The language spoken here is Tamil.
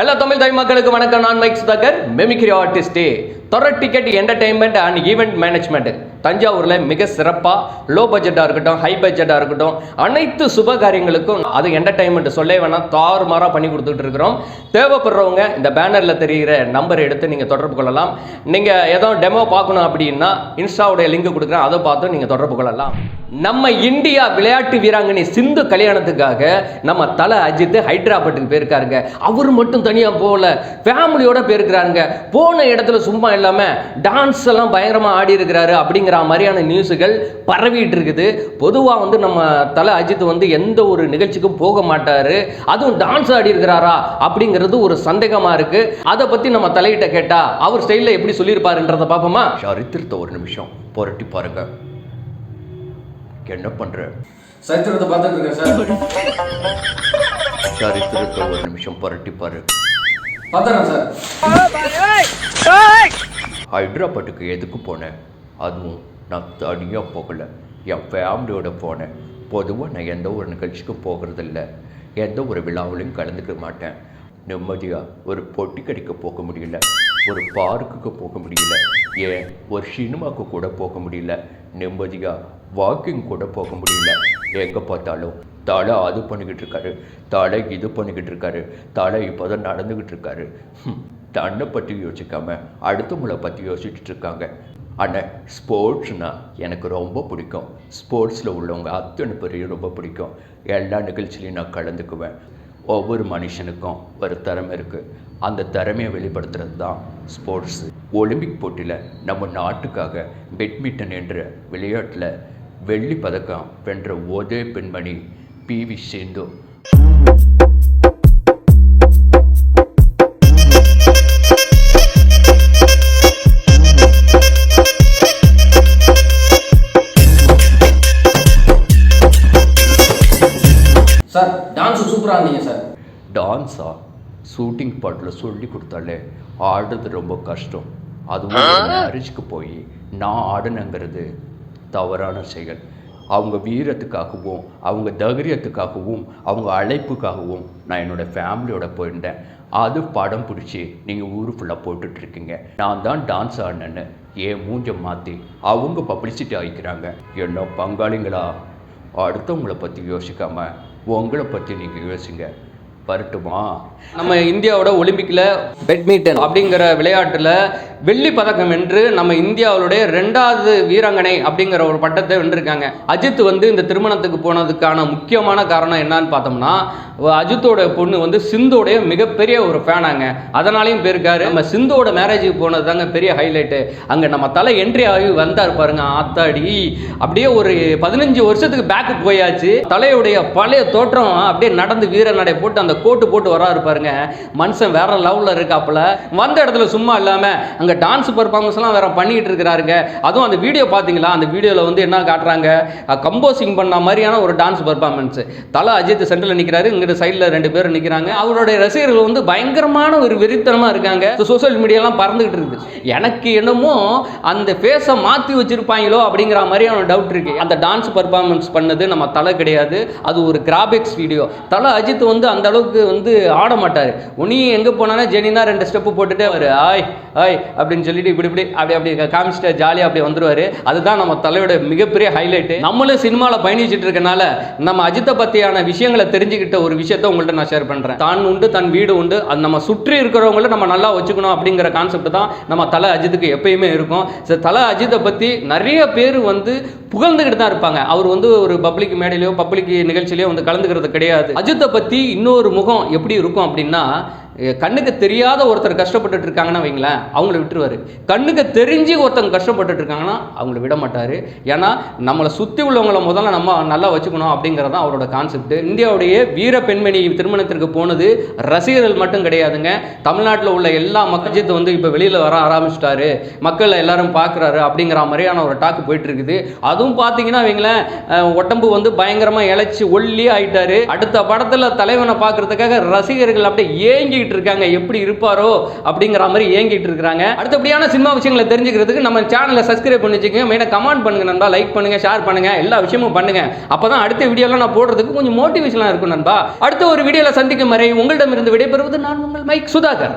எல்லா தமிழ் தாய் மக்களுக்கு வணக்கம். நான் மைக் சுதாகர் மெமிக்ரி ஆர்டிஸ்டே தொடர் ticket entertainment and event management தஞ்சாவூரில் மிக சிறப்பாக லோ பட்ஜெட்டாக இருக்கட்டும் ஹை பட்ஜெட்டாக இருக்கட்டும் அனைத்து சுப காரியங்களுக்கும் அது என்டர்டைன்மெண்ட் சொல்லவே வேணாம். தாறுமாறாக பண்ணி கொடுத்துட்டு இருக்கிறோம். தேவைப்படுறவங்க இந்த பேனரில் தெரிகிற நம்பர் எடுத்து நீங்கள் தொடர்பு கொள்ளலாம். நீங்கள் ஏதோ டெமோ பார்க்கணும் அப்படின்னா இன்ஸ்டாவுடைய லிங்க் கொடுக்குறேன். அதை பார்த்து நீங்கள் தொடர்பு கொள்ளலாம். நம்ம இந்தியா விளையாட்டு வீராங்கனை சிந்து கல்யாணத்துக்காக நம்ம தலை அஜித் ஹைதராபாத்துக்கு போயிருக்காருங்க. அவர் மட்டும் தனியாக போகல. ஃபேமிலியோட போயிருக்கிறாருங்க. போன இடத்துல சும்மா இல்லாமல் டான்ஸ் எல்லாம் பயங்கரமாக ஆடி இருக்கிறாரு அப்படிங்கிற மாதிரியான நியூஸுகள் பரவிட்டு இருக்குது. பொதுவாக வந்து நம்ம தலை அஜித் வந்து எந்த ஒரு நிகழ்ச்சிக்கும் போக மாட்டாரு. அதுவும் டான்ஸ் ஆடி இருக்கிறாரா அப்படிங்கிறது ஒரு சந்தேகமாக இருக்கு. அதை பற்றி நம்ம தலையிட்ட கேட்டா அவர் ஸ்டைலில் எப்படி சொல்லியிருப்பாருன்றதை பார்ப்போமா சரித்திரத்தை ஒரு நிமிஷம் புரட்டி பாருங்க. என்ன பண்ற? சரித்திரத்தை பார்த்துட்டு இருக்கேன் சார். சரித்திரத்தை ஒரு நிமிஷம் புரட்டி பாரு. பார்த்துறேன் சார். ஹைதராபாத்துக்கு எதுக்கு போனேன் அதுவும் நான் தனியாக போகல. என் ஃபேமிலியோட போனேன் பொதுவாக நான் எந்த ஒரு நிகழ்ச்சிக்கும் போகிறதில்ல. எந்த ஒரு விழாவிலையும் கலந்துக்க மாட்டேன். நிம்மதியாக ஒரு பொட்டி கடைக்கு போக முடியல. ஒரு பார்க்குக்கு போக முடியல. ஏன்? ஒரு சினிமாவுக்கு கூட போக முடியல. நிம்மதியாக வாக்கிங் கூட போக முடியல. எங்கே பார்த்தாலும் தலை அது பண்ணிக்கிட்டு இருக்காரு தலை இது பண்ணிக்கிட்டு இருக்காரு தலை இப்போ தான் நடந்துக்கிட்டு இருக்காரு தன்னை பற்றி யோசிக்காம அடுத்தவங்களை பற்றி யோசிச்சுட்டு இருக்காங்க ஆனால் ஸ்போர்ட்ஸ்னால் எனக்கு ரொம்ப பிடிக்கும். ஸ்போர்ட்ஸில் உள்ளவங்க அத்தனை பேரையும் ரொம்ப பிடிக்கும். எல்லா நிகழ்ச்சியிலையும் நான் கலந்துக்குவேன். ஒவ்வொரு மனுஷனுக்கும் ஒரு திறமை இருக்குது அந்த திறமையை வெளிப்படுத்துறது தான் ஸ்போர்ட்ஸு. ஒலிம்பிக் போட்டியில் நம்ம நாட்டுக்காக பேட்மிண்டன் என்ற விளையாட்டில் வெள்ளி பதக்கம் வென்ற ஒரே பெண்மணி பி வி சிந்து. டான்ஸ் சூப்பராக இருந்தீங்க சார் டான்ஸா ஷூட்டிங் பாட்டில் சொல்லி கொடுத்தாலே ஆடுறது ரொம்ப கஷ்டம். அதுவும் மேரேஜ்க்கு போய் நான் ஆடணுங்கிறது தவறான செயல். அவங்க வீரத்துக்காகவும் அவங்க தைரியத்துக்காகவும் அவங்க அழைப்புக்காகவும் நான் என்னோடய ஃபேமிலியோட போயிருந்தேன். அது படம் பிடிச்சி நீங்கள் ஊர் ஃபுல்லாக போட்டுட்ருக்கீங்க. நான் தான் டான்ஸ் ஆடினேன்னு என் மூஞ்ச மாற்றி அவங்க பப்ளிசிட்டி ஆகிக்கிறாங்க என்ன பங்காளிங்களா? அடுத்தவங்களை பற்றி யோசிக்காம உங்களை பற்றி நீங்கள் யோசிங்க. வரட்டுமா? நம்ம இந்தியாவோட ஒலிம்பிக்கில் பேட்மிண்டன் அப்படிங்கிற விளையாட்டில் வெள்ளி பதக்கம் வென்று நம்ம இந்தியாவுடைய ரெண்டாவது வீராங்கனை அப்படிங்கிற ஒரு பட்டத்தை வென்றிருக்காங்க. அஜித் வந்து இந்த திருமணத்துக்கு போனதுக்கான முக்கியமான காரணம் என்னன்னு பார்த்தோம்னா அஜித்தோட பொண்ணு வந்து சிந்தோடைய மிகப்பெரிய ஒரு ஃபேனாங்க அதனாலையும் போயிருக்காரு. நம்ம சிந்தோட மேரேஜுக்கு போனது தாங்க பெரிய ஹைலைட்டு அங்கே நம்ம தலை என்ட்ரி ஆகி வந்தார் பாருங்க ஆத்தாடி. அப்படியே ஒரு பதினஞ்சு வருஷத்துக்கு பேக்கு போயாச்சு. தலையுடைய பழைய தோற்றம் அப்படியே நடந்து வீர நடை போட்டு அந்த கோட்டு போட்டு வராரு பாருங்க. மனுஷன் வேற லெவலில் இருக்காப்புல. வந்த இடத்துல சும்மா இல்லாமல் அங்கே டான்ஸ் பர்ஃபார்மன்ஸ்லாம் வேற பண்ணிக்கிட்டு இருக்கிறாருங்க. அதுவும் அந்த வீடியோ பார்த்தீங்களா அந்த வீடியோவில் வந்து என்ன காட்டுறாங்க? கம்போசிங் பண்ண மாதிரியான ஒரு டான்ஸ் பர்ஃபார்மன்ஸ் தலை அஜித் சென்டரில் நிற்கிறாரு இங்கிட்ட சைடில் ரெண்டு பேரும் நிற்கிறாங்க அவருடைய ரசிகர்கள் வந்து பயங்கரமான ஒரு வெறித்தனமாக இருக்காங்க. சோஷியல் மீடியாலாம் பறந்துகிட்டு இருக்குது. எனக்கு என்னமோ அந்த ஃபேஸை மாற்றி வச்சிருப்பாங்களோ அப்படிங்கிற மாதிரியான டவுட் இருக்கு. அந்த டான்ஸ் பர்ஃபார்மன்ஸ் பண்ணது நம்ம தலை கிடையாது. அது ஒரு கிராபிக்ஸ் வீடியோ தலை அஜித் வந்து அந்த அளவுக்கு வந்து ஆட மாட்டார் உனி எங்கே போனாலும் ஜெனினா ரெண்டு ஸ்டெப்பு போட்டுட்டே வரு. ஆய் ஆய் அப்படின்னு சொல்லிட்டு இப்படி இப்படி அப்படி அப்படி காமிச்சிட்டு ஜாலியாக அப்படி வந்துருவாரு. அதுதான் நம்ம தலையோட மிகப்பெரிய ஹைலைட்டு நம்மளும் சினிமாவில் பயணிச்சுட்டு இருக்கனால நம்ம அஜித்தை பற்றியான விஷயங்களை தெரிஞ்சுக்கிட்ட ஒரு விஷயத்த உங்கள்கிட்ட நான் ஷேர் பண்ணுறேன் தான் உண்டு தன் வீடு உண்டு அது நம்ம சுற்றி இருக்கிறவங்கள நம்ம நல்லா வச்சுக்கணும் அப்படிங்கிற கான்செப்ட் தான் நம்ம தலை அஜித்துக்கு எப்பயுமே இருக்கும். ஸோ தலை அஜித்தை பற்றி நிறைய பேர் வந்து புகழ்ந்துக்கிட்டு தான் இருப்பாங்க. அவர் வந்து ஒரு பப்ளிக் மேடையிலையோ பப்ளிக் நிகழ்ச்சியிலையோ வந்து கலந்துக்கிறது கிடையாது. அஜித்தை பற்றி இன்னொரு முகம் எப்படி இருக்கும் அப்படின்னா கண்ணுக்கு தெரியாத ஒருத்தர் கஷ்டப்பட்டுட்டு இருக்காங்கன்னா வைங்களேன் அவங்கள விட்டுருவாரு. கண்ணுக்கு தெரிஞ்சு ஒருத்தங்க கஷ்டப்பட்டுட்டு இருக்காங்கன்னா அவங்கள விட மாட்டார். ஏன்னா நம்மளை சுற்றி உள்ளவங்களை முதல்ல நம்ம நல்லா வச்சுக்கணும் அப்படிங்கிறது தான் அவரோட கான்செப்ட் இந்தியாவுடைய வீர பெண்மணி திருமணத்திற்கு போனது ரசிகர்கள் மட்டும் கிடையாதுங்க. தமிழ்நாட்டில் உள்ள எல்லா மக்கள் வந்து இப்போ வெளியில் வர ஆரம்பிச்சிட்டாரு. மக்கள் எல்லாரும் பார்க்குறாரு அப்படிங்கிற மாதிரியான ஒரு டாக்கு போயிட்டு இருக்குது அதுவும் பார்த்தீங்கன்னா வைங்களேன் உடம்பு வந்து பயங்கரமாக இழைச்சி ஒல்லி ஆயிட்டாரு. அடுத்த படத்தில் தலைவனை பார்க்கறதுக்காக ரசிகர்கள் அப்படியே ஏங்கி ஏங்கிட்டு இருக்காங்க எப்படி இருப்பாரோ அப்படிங்கிற மாதிரி ஏங்கிட்டு இருக்காங்க அடுத்தபடியான சினிமா விஷயங்களை தெரிஞ்சுக்கிறதுக்கு நம்ம சேனலை சப்ஸ்கிரைப் பண்ணி வச்சுக்கோங்க. மெயினாக கமெண்ட் பண்ணுங்க நண்பா லைக் பண்ணுங்க ஷேர் பண்ணுங்க எல்லா விஷயமும் பண்ணுங்க. அப்பதான் அடுத்த வீடியோலாம் நான் போடுறதுக்கு கொஞ்சம் மோட்டிவேஷனாக இருக்கும் நண்பா. அடுத்த ஒரு வீடியோவில் சந்திக்கும் வரை உங்களிடமிருந்து விடைபெறுவது நான் உங்கள் மைக் சுதாகர்.